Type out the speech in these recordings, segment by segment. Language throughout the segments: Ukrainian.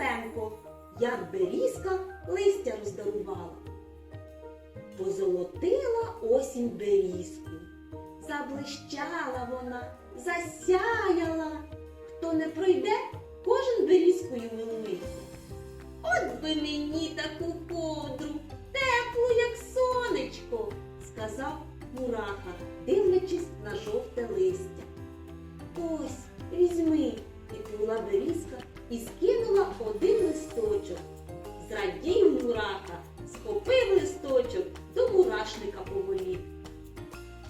Остапенко, як берізка листя роздарувала. Позолотила осінь берізку, заблищала вона, засяяла. Хто не пройде, кожен берізкою милується. От би мені таку кодру, теплу, як сонечко, сказав мураха, дивлячись на жовте листя. Ось, візьми, відповіла берізка і скинула один листочок. Зрадів мураха, схопив листочок, до мурашника поволів.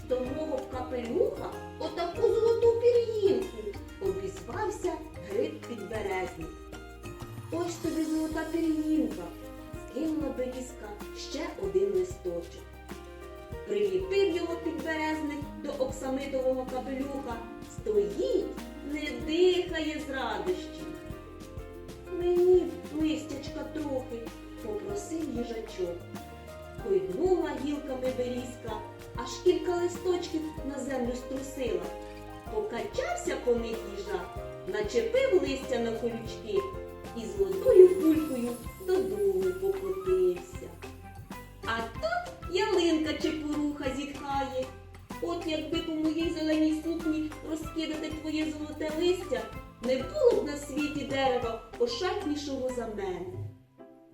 До мого капелюха отаку золоту пір'їнку, обізвався гриб підберезник. Ось тобі золота пір'їнка, скинула берізка ще один листочок. Приліпив його підберезник до оксамитового капелюха, стоїть, їжачок. Койднула гілками берізка, аж кілька листочків на землю струсила. Покачався по них їжак, начепив листя на колючки і золотою кулькою додому покотився. А тут ялинка чепуруха зітхає. От якби по моїй зеленій сукні розкидати твоє золоте листя, не було б на світі дерева ошатнішого за мене.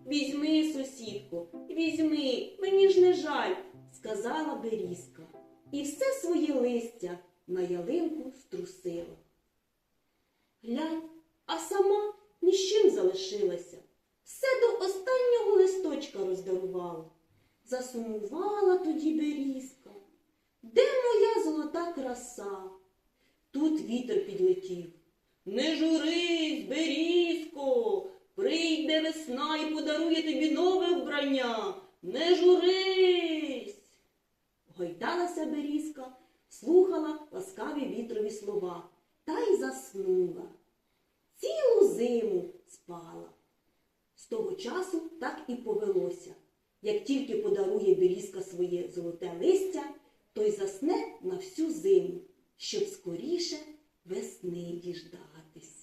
Візьми, сусідко, візьми, мені ж не жаль, сказала берізка, і все своє листя на ялинку струсила. Глянь, а сама ні з чим залишилася, все до останнього листочка роздарувала. Засумувала тоді берізка. Де моя золота краса? Тут вітер підлетів. Не журись, берізко, прийде весна і подарує тобі нове вбрання. Не журись. Гойдалася берізка, слухала ласкаві вітрові слова та й заснула. Цілу зиму спала. З того часу так і повелося. Як тільки подарує берізка своє золоте листя, той засне на всю зиму, щоб скоріше весни діждатися.